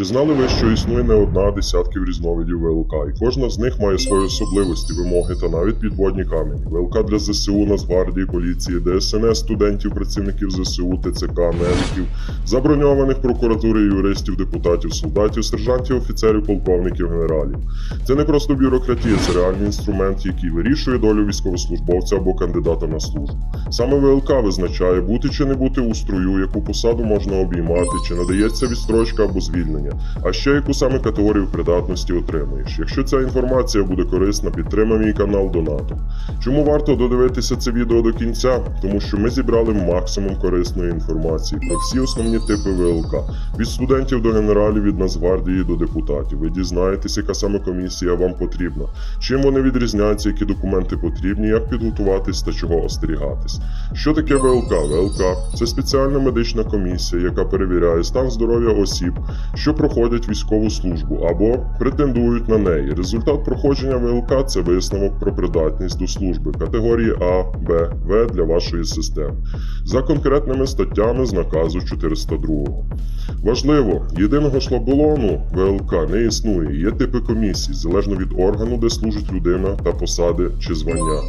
Чи знали ви, що існує не одна десятків різновидів ВЛК, і кожна з них має свої особливості, вимоги та навіть підводні камені. ВЛК для ЗСУ, Нацгвардії, поліції, ДСНС, студентів, працівників ЗСУ, ТЦК, медиків, заброньованих прокуратури, юристів, депутатів, солдатів, сержантів, офіцерів, полковників, генералів. Це не просто бюрократія, це реальний інструмент, який вирішує долю військовослужбовця або кандидата на службу. Саме ВЛК визначає, бути чи не бути у строю, яку посаду можна обіймати, чи надається відстрочка або звільнення, а ще яку саме категорію придатності отримуєш. Якщо ця інформація буде корисна, підтримай мій канал донатом. Чому варто додивитися це відео до кінця? Тому що ми зібрали максимум корисної інформації про всі основні типи ВЛК від студентів до генералів, від Нацгвардії до депутатів. Ви дізнаєтесь, яка саме комісія вам потрібна, чим вони відрізняються, які документи потрібні, як підготуватись та чого остерігатись. Що таке ВЛК? ВЛК це спеціальна медична комісія, яка перевіряє стан здоров'я осіб, що проходять військову службу або претендують на неї. Результат проходження ВЛК це висновок про придатність до служби категорії А, Б, В для вашої системи за конкретними статтями з наказу 402. Важливо, єдиного шаблону ВЛК не існує. Є типи комісій, залежно від органу, де служить людина та посади чи звання.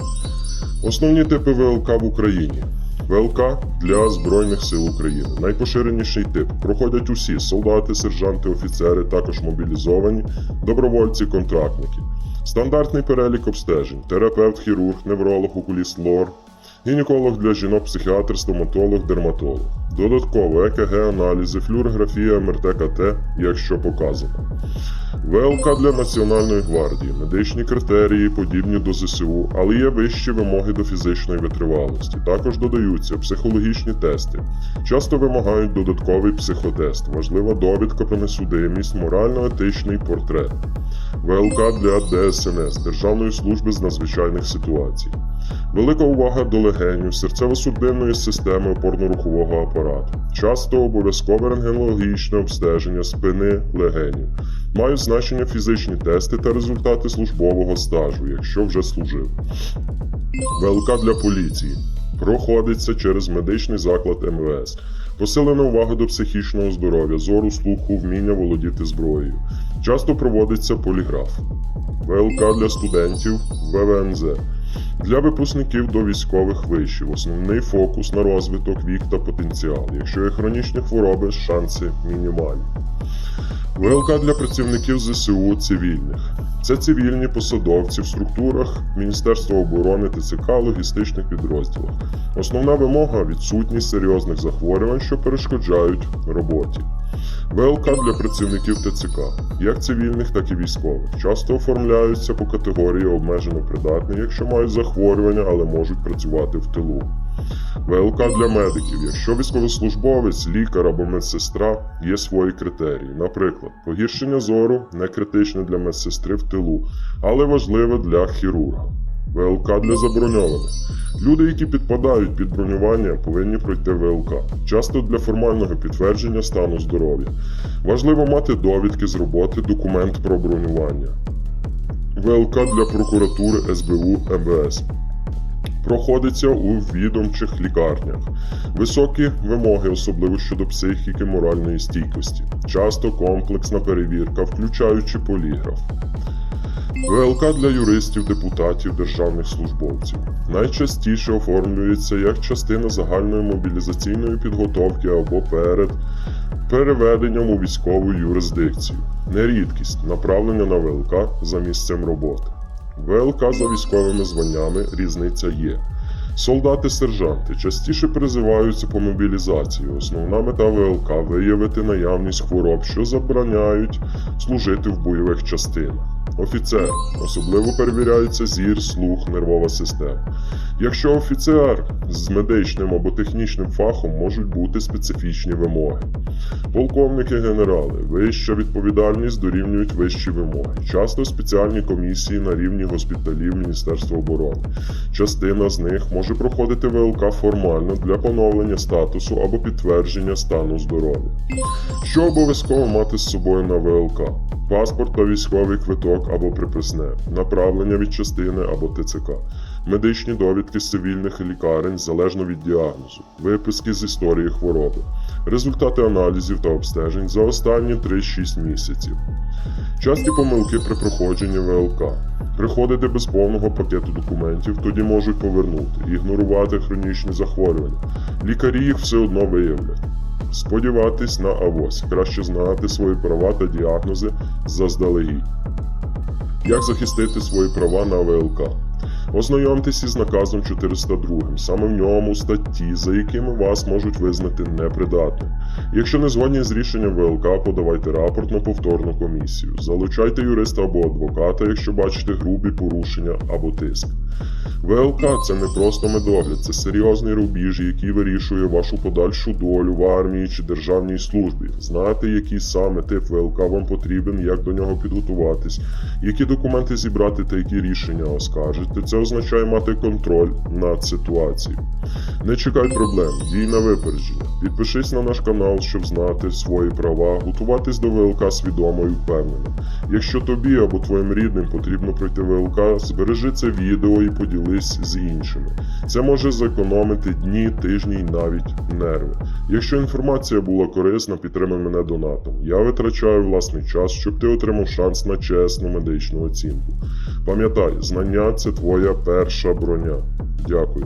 Основні типи ВЛК в Україні. ВЛК для Збройних сил України. Найпоширеніший тип проходять усі солдати, сержанти, офіцери, також мобілізовані, добровольці, контрактники. Стандартний перелік обстежень: терапевт, хірург, невролог, окуліст, лор, гінеколог для жінок, психіатр, стоматолог, дерматолог. Додатково ЕКГ, аналізи, флюорографія, МРТ, КТ, якщо показано. ВЛК для Національної гвардії, медичні критерії подібні до ЗСУ, але є вищі вимоги до фізичної витривалості. Також додаються психологічні тести. Часто вимагають додатковий психотест, важлива довідка про несудимість, морально-етичний портрет. ВЛК для ДСНС Державної служби з надзвичайних ситуацій. Велика увага до легенів, серцево-судинної системи опорно-рухового апарату. Часто обов'язкове рентгенологічне обстеження спини легенів. Мають значення фізичні тести та результати службового стажу, якщо вже служив. ВЛК для поліції проходиться через медичний заклад МВС. Посилена увага до психічного здоров'я, зору, слуху, вміння володіти зброєю. Часто проводиться поліграф. ВЛК для студентів ВВНЗ. Для випускників до військових вишів основний фокус на розвиток, вік та потенціал. Якщо є хронічні хвороби, шанси мінімальні. ВЛК для працівників ЗСУ цивільних. Це цивільні посадовці в структурах Міністерства оборони ТЦК, логістичних підрозділах. Основна вимога відсутність серйозних захворювань, що перешкоджають роботі. ВЛК для працівників ТЦК, як цивільних, так і військових. Часто оформляються по категорії обмежено придатні, якщо мають захворювання, але можуть працювати в тилу. ВЛК для медиків. Якщо військовослужбовець, лікар або медсестра є свої критерії. Наприклад, погіршення зору не критичне для медсестри в тилу, але важливе для хірурга. ВЛК для заброньованих. Люди, які підпадають під бронювання, повинні пройти ВЛК. Часто для формального підтвердження стану здоров'я. Важливо мати довідки з роботи, документ про бронювання. ВЛК для прокуратури СБУ МВС проходиться у відомчих лікарнях. Високі вимоги, особливо щодо психіки, моральної стійкості. Часто комплексна перевірка, включаючи поліграф. ВЛК для юристів, депутатів, державних службовців найчастіше оформлюється як частина загальної мобілізаційної підготовки або перед переведенням у військову юрисдикцію. Нерідкість направлення на ВЛК за місцем роботи. ВЛК за військовими званнями різниця є. Солдати-сержанти частіше призиваються по мобілізації. Основна мета ВЛК виявити наявність хвороб, що забороняють служити в бойових частинах. Офіцер особливо перевіряється зір, слух, нервова система. Якщо офіцер з медичним або технічним фахом можуть бути специфічні вимоги. Полковники генерали, вища відповідальність дорівнюють вищі вимоги. Часто спеціальні комісії на рівні госпіталів Міністерства оборони. Частина з них може проходити ВЛК формально для поновлення статусу або підтвердження стану здоров'я. Що обов'язково мати з собою на ВЛК? Паспорт та військовий квиток або приписне, направлення від частини або ТЦК. медичні довідки з цивільних лікарень залежно від діагнозу, виписки з історії хвороби, результати аналізів та обстежень за останні 3-6 місяців. Часті помилки при проходженні ВЛК. Приходити без повного пакету документів, тоді можуть повернути, ігнорувати хронічні захворювання. Лікарі їх все одно виявлять. Сподіватись на авось, краще знати свої права та діагнози заздалегідь. Як захистити свої права на ВЛК? Ознайомтесь із наказом 402, саме в ньому статті, за якими вас можуть визнати непридатним. Якщо не згодні з рішенням ВЛК, подавайте рапорт на повторну комісію. Залучайте юриста або адвоката, якщо бачите грубі порушення або тиск. ВЛК це не просто медогляд, це серйозний рубіж, який вирішує вашу подальшу долю в армії чи державній службі. Знати, який саме тип ВЛК вам потрібен, як до нього підготуватись, які документи зібрати та які рішення оскаржити. Це означає мати контроль над ситуацією. Не чекай проблем, дій на випередження. Підпишись на наш канал, щоб знати свої права, готуватись до ВЛК свідомо і впевнено. Якщо тобі або твоїм рідним потрібно пройти ВЛК, збережи це відео і поділись з іншими. Це може зекономити дні, тижні і навіть нерви. Якщо інформація була корисна, підтримай мене донатом. Я витрачаю власний час, щоб ти отримав шанс на чесну медичну оцінку. Пам'ятай, знання це твоя перша броня. Дякую.